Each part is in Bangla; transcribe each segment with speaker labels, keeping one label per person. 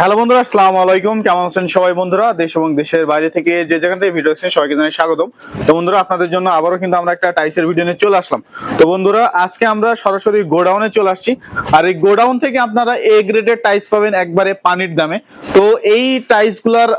Speaker 1: হ্যালো বন্ধুরা, আসসালামু আলাইকুম। কেমন আছেন সবাই বন্ধুরা? দেশ এবং দেশের বাইরে থেকে যে যেখান থেকে ভিডিও দেখছেন সবাইকে জানাই স্বাগতম। তো বন্ধুরা, আপনাদের জন্য আবারও কিন্তু আমরা একটা টাইসের ভিডিও নিয়ে চলে আসলাম। তো বন্ধুরা, আজকে আমরা সরাসরি গোডাউনে চলে আসছি। আর এই গোডাউন থেকে আপনারা এ গ্রেডের টাইস পাবেন একবারে পানির দামে। তো এই টাইসগুলার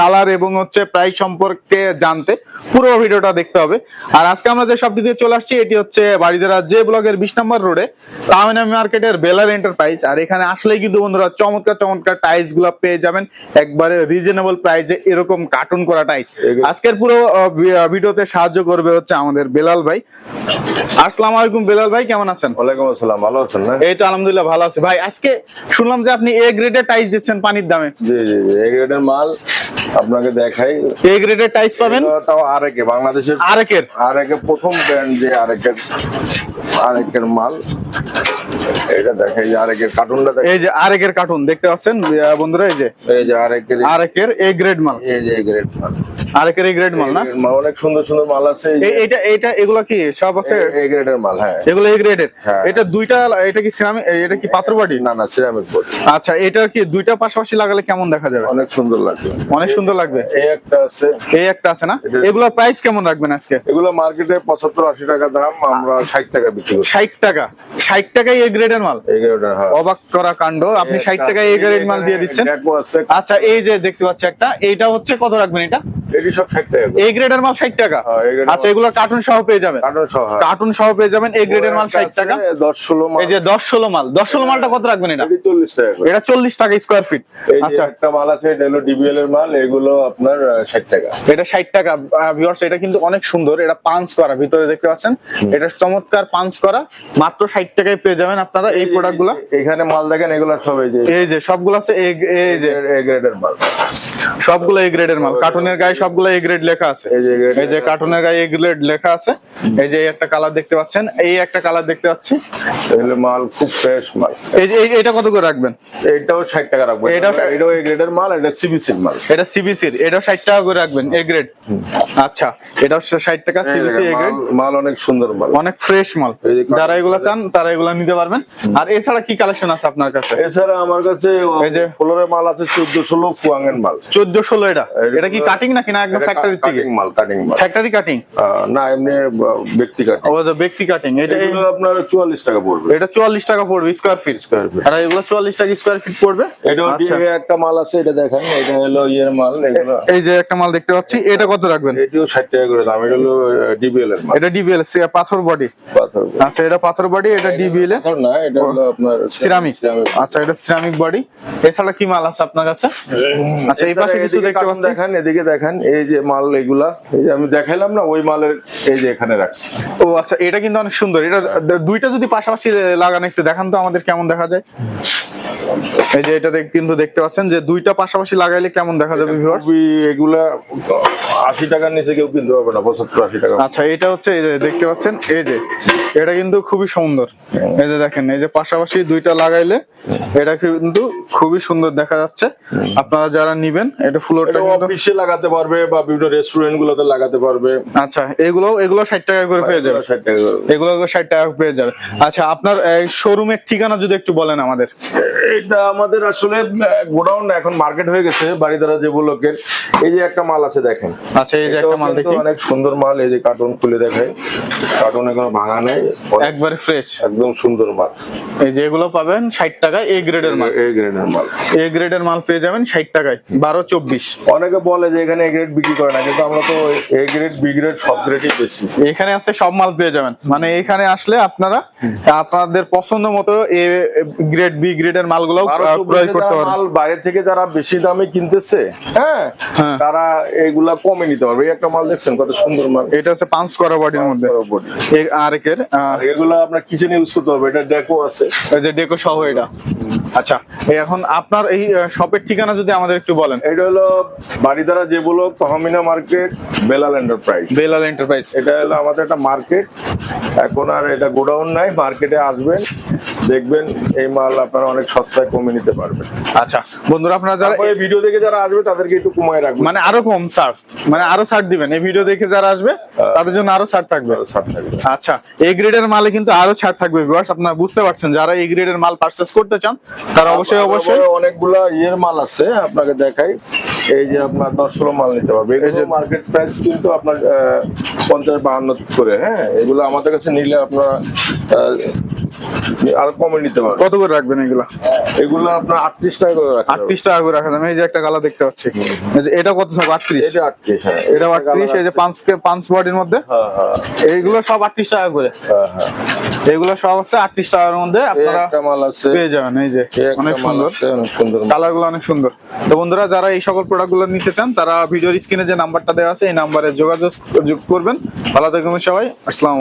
Speaker 1: কালার এবং হচ্ছে প্রাইস সম্পর্কে জানতে পুরো ভিডিওটা দেখতে হবে। আর আজকে আমরা যে শপটি দিয়ে চলে আসছি, এটি হচ্ছে বাড়িদারা যে ব্লগের বিশ নম্বর রোডে তামিনা মার্কেটের বেলার এন্টারপ্রাইজ আর এখানে আসলেই কিন্তু বন্ধুরা চমৎকার চমৎকার টাইলস গুলো পেয়ে যাবেন। একবারে রিজনেবল প্রাইসে এরকম কার্টুন করা টাইলস আজকের পুরো ভিডিওতে সাহায্য করবে হচ্ছে আমাদের বেলাল ভাই। আসসালামু আলাইকুম বেলাল ভাই কেমন আছেন?
Speaker 2: ওয়ালাইকুম আসসালাম ভালো আছেন না?
Speaker 1: এই তো আলহামদুলিল্লাহ ভালো আছি। ভাই আজকে শুনলাম যে আপনি এ গ্রেডের টাইলস দিচ্ছেন পানির দামে।
Speaker 2: জি জি এই গ্রেডের মাল আপনাকে দেখাই।
Speaker 1: এ গ্রেডের টাইলস পাবেন?
Speaker 2: তাও আরেকে বাংলাদেশের
Speaker 1: আরেকের।
Speaker 2: আরেকে প্রথম ব্র্যান্ড যে আরেকের আরেকের মাল। এটা দেখাই যে আরেকের কার্টুনটা দেখাই
Speaker 1: এই যে আরেকের কার্টুন দেখতে পাচ্ছেন? বন্ধুরা এই যে
Speaker 2: এই যে আরেকের
Speaker 1: আরেকের এ গ্রেড মাল।
Speaker 2: এই যে গ্রেড মাল।
Speaker 1: আরেকের এ গ্রেড মাল না?
Speaker 2: মাল অনেক সুন্দর সুন্দর মাল আছে এই যে
Speaker 1: এই- এইটা এইটা এগুলো কি সব আছে?
Speaker 2: এই গ্রেডের মাল হ্যাঁ।
Speaker 1: এগুলো এ গ্রেডের
Speaker 2: হ্যাঁ।
Speaker 1: এটা দুইটা এটা কি সিরামিক এটা কি পাত্র
Speaker 2: না না সিরামিক বোর্ড
Speaker 1: আচ্ছা এটার কি দুইটা পাশাপাশি লাগালে কেমন দেখা যাবে?
Speaker 2: অনেক সুন্দর লাগবে।
Speaker 1: অনেক সুন্দর লাগবে।
Speaker 2: এই একটা আছে।
Speaker 1: এই একটা আছে না? এগুলোর প্রাইস কেমন রাখবেন আজকে?
Speaker 2: এগুলো মার্কেটে পঁচাত্তর আশি টাকা দাম আমরা ষাট টাকা বিক্রি করি
Speaker 1: ষাট টাকা। ষাট টাকায় এ গ্রেডের মাল?
Speaker 2: হ্যাঁ।
Speaker 1: অবাক করা কাণ্ড। আপনি ষাট টাকায় এ গ্রেড মাল দিয়ে দিচ্ছেন। আচ্ছা এই যে দেখতে পাচ্ছি একটা এইটা হচ্ছে কত রাখবেন এটা?
Speaker 2: এটি সব ষাট টাকা করে।
Speaker 1: গ্রেডের মাল ষাট টাকা।
Speaker 2: হ্যাঁ,
Speaker 1: আচ্ছা এগুলো কার্টুন সহ পেয়ে যাবেন।
Speaker 2: কার্টন সহ
Speaker 1: কার্টুন সহ পেয়ে যাবেন এই গ্রেডের মাল ষাট টাকা।
Speaker 2: মাল।
Speaker 1: এই যে মাল মালটা কত রাখবেন এটা?
Speaker 2: এটি চল্লিশ টাকা
Speaker 1: এটা চল্লিশ টাকা স্কোয়ার ফিট আচ্ছা।
Speaker 2: একটা মাল আছে এটা হলো ডিবিএল এর মাল এগুলো আপনার ষাট টাকা।
Speaker 1: এটা ষাট টাকা ভিউয়ার্স এটা কিন্তু অনেক সুন্দর এটা পাঞ্চ করা ভিতরে দেখতে পাচ্ছেন? এটা চমৎকার পাঞ্চ করা মাত্র ষাট টাকায় পেয়ে যাবেন আপনারা এই প্রোডাক্টগুলা।
Speaker 2: এখানে মাল দেখেন এগুলো সব এই যে
Speaker 1: এই যে সবগুলো আছে এই যে।
Speaker 2: এ গ্রেডের মাল।
Speaker 1: সবগুলো এই গ্রেডের মাল। কার্টুনের গায়ে সবগুলো এই গ্রেড লেখা আছে।
Speaker 2: এই যে
Speaker 1: কার্টুনের গায়ে এই গ্রেড লেখা আছে। এই যে একটা কালার দেখতে পাচ্ছেন। এই একটা কালার দেখতে পাচ্ছি।
Speaker 2: এগুলো মাল খুব ফ্রেশ মাল।
Speaker 1: এই যে এইটা কত করে রাখবেন?
Speaker 2: এটাও ষাট টাকা রাখব।
Speaker 1: এটাও-
Speaker 2: এটাও এই গ্রেডের মাল এটা সিবিসির মাল।
Speaker 1: এটা সিবিসির এটা ষাট টাকা করে রাখবেন এ গ্রেড আচ্ছা এটা ষাট টাকা সিবিসি এ গ্রেড
Speaker 2: মাল- অনেক সুন্দর মাল।
Speaker 1: অনেক ফ্রেশ মাল। যারা এগুলা চান তারা এগুলা নিতে পারবেন। আর এছাড়া কি কালেকশন আছে আপনার কাছে?
Speaker 2: এছাড়া আমার কাছে
Speaker 1: এই যে-
Speaker 2: ফ্লোরের মাল আছে চোদ্দ ষোলো ফুয়াঙ্গের মাল।
Speaker 1: চোদ্দ ষোলো এটা এটা কি কাটিং নাকি না একদম ফ্যাক্টরি থেকে?
Speaker 2: মাল কাটিং মাল।
Speaker 1: ফ্যাক্টরি কাটিং
Speaker 2: না এমনি ব্যক্তি কাটিং
Speaker 1: ও ব্যক্তি কাটিং এটা
Speaker 2: আপনার চুয়াল্লিশ টাকা পড়বে।
Speaker 1: এটা চুয়াল্লিশ টাকা পড়বে স্কোয়ার ফিট
Speaker 2: Square feet।
Speaker 1: আর এগুলো চুয়াল্লিশ টাকা স্কোয়ার ফিট পড়বে?
Speaker 2: এটাও একটা মাল আছে এটা দেখেন এটা হলো ইয়ের মাল এগুলো।
Speaker 1: এই যে একটা মাল দেখতে পাচ্ছি এটা কত রাখবেন?
Speaker 2: এটিও টাকা করে দাম এটা হলো ডিবিএল এর মাল।
Speaker 1: এটা ডিবিএল পাথর বডি
Speaker 2: পাথর
Speaker 1: আচ্ছা এটা পাথর বডি এটা ডিবিএল এর?
Speaker 2: না এটা হলো আপনার
Speaker 1: সিরামিক
Speaker 2: সিরামিক
Speaker 1: আচ্ছা এটা সিরামিক বডি এছাড়া কি মাল আছে আপনার কাছে? আচ্ছা এই পাশে কিছু
Speaker 2: এদিকে
Speaker 1: দেখতে পাচ্ছি?
Speaker 2: দেখেন এদিকে দেখেন এই যে মাল এগুলা এই যে আমি দেখাইলাম না ওই মালের এই যে এখানে রাখছি।
Speaker 1: ও আচ্ছা এটা কিন্তু অনেক সুন্দর। এটা দুইটা যদি পাশাপাশি লাগানো একটু দেখান তো আমাদের কেমন দেখা যায়। এই যে এটা দেখ- কিন্তু দেখতে পাচ্ছেন যে দুইটা পাশাপাশি লাগাইলে কেমন দেখা যাবে ভিউয়ার্স
Speaker 2: এগুলা আশি টাকার নিচে কেউ কিনতে পারবে না পঁচাত্তর আশি টাকা।
Speaker 1: আচ্ছা এটা হচ্ছে এই যে দেখতে পাচ্ছেন এই যে এটা কিন্তু খুবই সুন্দর। এই যে দেখেন এই যে পাশাপাশি দুইটা লাগাইলে এটা কিন্তু খুবই সুন্দর দেখা যাচ্ছে। আপনারা যারা নিবেন এটা ফ্লোরটা কিন্তু
Speaker 2: অফিসে লাগাতে পারবে বা বিভিন্ন রেস্টুরেন্ট গুলোতে লাগাতে পারবে।
Speaker 1: আচ্ছা এগুলো এগুলো ষাট টাকা করে পেয়ে যাবে।
Speaker 2: ষাট টাকা করে।
Speaker 1: এগুলো ষাট টাকা পেয়ে যাবে। আচ্ছা আপনার শোরুমের ঠিকানা যদি একটু বলেন আমাদের।
Speaker 2: এটা আমাদের আসলে গোডাউন এখন মার্কেট হয়ে গেছে বাড়িদারা যে লোকের এই যে একটা মাল আছে দেখেন।
Speaker 1: আচ্ছা এই যে একটা মাল দেখি।
Speaker 2: অনেক সুন্দর মাল এই যে কার্টুন খুলে দেখায় কার্টুনে কোনো ভাঙা নেই।
Speaker 1: একবারে ফ্রেশ
Speaker 2: একদম সুন্দর মাল।
Speaker 1: এই যে এগুলো পাবেন ষাট টাকায় এ গ্রেডের মাল।
Speaker 2: এই গ্রেডের মাল।
Speaker 1: এ গ্রেডের মাল পেয়ে যাবেন ষাট টাকায় বারো চব্বিশ।
Speaker 2: অনেকে বলে যে এখানে এ গ্রেড বিক্রি করে না কিন্তু আমরা তো এ গ্রেড বি গ্রেড সব গ্রেডই বেশি।
Speaker 1: এখানে আছে সব মাল পেয়ে যাবেন। মানে এখানে আসলে আপনারা আপনাদের পছন্দ মতো এ গ্রেড বি গ্রেডের মালগুলো ক্রয় করতে পারবেন
Speaker 2: মাল বাইরে থেকে যারা বেশি দামে কিনতেছে হ্যাঁ
Speaker 1: হ্যাঁ।
Speaker 2: তারা এগুলা কমে নিতে পারবে। এই একটা মাল দেখছেন কত সুন্দর মাল।
Speaker 1: এটা হচ্ছে পাঁচ করা বডির মধ্যে। আরেকের
Speaker 2: এগুলা আপনার কিচেনে ইউজ করতে পারবে এটা ডেকো আছে।
Speaker 1: এই যে ডেকো সহ এটা। আচ্ছা এই এখন আপনার এই শপের ঠিকানা যদি আমাদের একটু বলেন।
Speaker 2: এটা হলো বাড়িদারা যে বলো Tahmina market Belal enterprise
Speaker 1: Belal enterprise
Speaker 2: এটা হলো আমাদের একটা মার্কেট। এখন আর এটা গোডাউন নাই মার্কেটে আসবেন দেখবেন এই মাল আপনারা অনেক সস্তা চাই কমে নিতে পারবেন।
Speaker 1: আচ্ছা বন্ধুরা আপনারা যারা
Speaker 2: তারপরে ভিডিও দেখে যারা আসবে তাদেরকে একটু কমায় রাখবেন
Speaker 1: মানে আরও কম ছাড় মানে আরও ছাড় দিবেন। এই ভিডিও দেখে যারা আসবে তাদের জন্য আরও ছাড় থাকবে।
Speaker 2: ছাড় থাকবে।
Speaker 1: আচ্ছা এই গ্রেডের মালে কিন্তু আরও ছাড় থাকবে ভিউয়ার্স আপনারা বুঝতে পারছেন যারা এই গ্রেডের মাল পারচেস করতে চান তারা অবশ্যই অবশ্যই।
Speaker 2: অনেকগুলা ইয়ের মাল আছে আপনাকে দেখাই। এই যে আপনার দশ ষোলো মাল নিতে পারবে।
Speaker 1: এই যে-
Speaker 2: মার্কেট প্রাইস কিন্তু আপনার আহ, পঞ্চাশ বাহান্ন করে হ্যাঁ? এগুলো আমাদের কাছে নিলে আপনারা আরও কমে নিতে পারবেন
Speaker 1: কত করে রাখবেন এগুলা?
Speaker 2: এগুলো আপনার আটত্রিশ টাকা করে রাখতে
Speaker 1: আটত্রিশ টাকা করে রাখা যাবে এই যে একটা কালার দেখতে পাচ্ছি। এটা কত থাকবে? আটত্রিশ।
Speaker 2: এটা আটত্রিশ হ্যাঁ।
Speaker 1: এটা আটত্রিশ এই যে পাঁচ পাঁচ বডির মধ্যে? এইগুলো সব আটত্রিশ টাকা করে। এগুলো সব আছে আটত্রিশ টাকার মধ্যে।
Speaker 2: এই
Speaker 1: আপনারা
Speaker 2: মাল আছে।
Speaker 1: পেয়ে যাবেন। এই যে অনেক সুন্দর।
Speaker 2: অনেক সুন্দর
Speaker 1: কালারগুলো অনেক সুন্দর। তো বন্ধুরা যারা এই সকল প্রোডাক্টগুলো নিতে চান তারা ভিডিওর স্ক্রিনে যে নাম্বারটা দেওয়া আছে এই নাম্বারে যোগাযোগ করবেন। ভালো থাকবেন সবাই। আসসালাম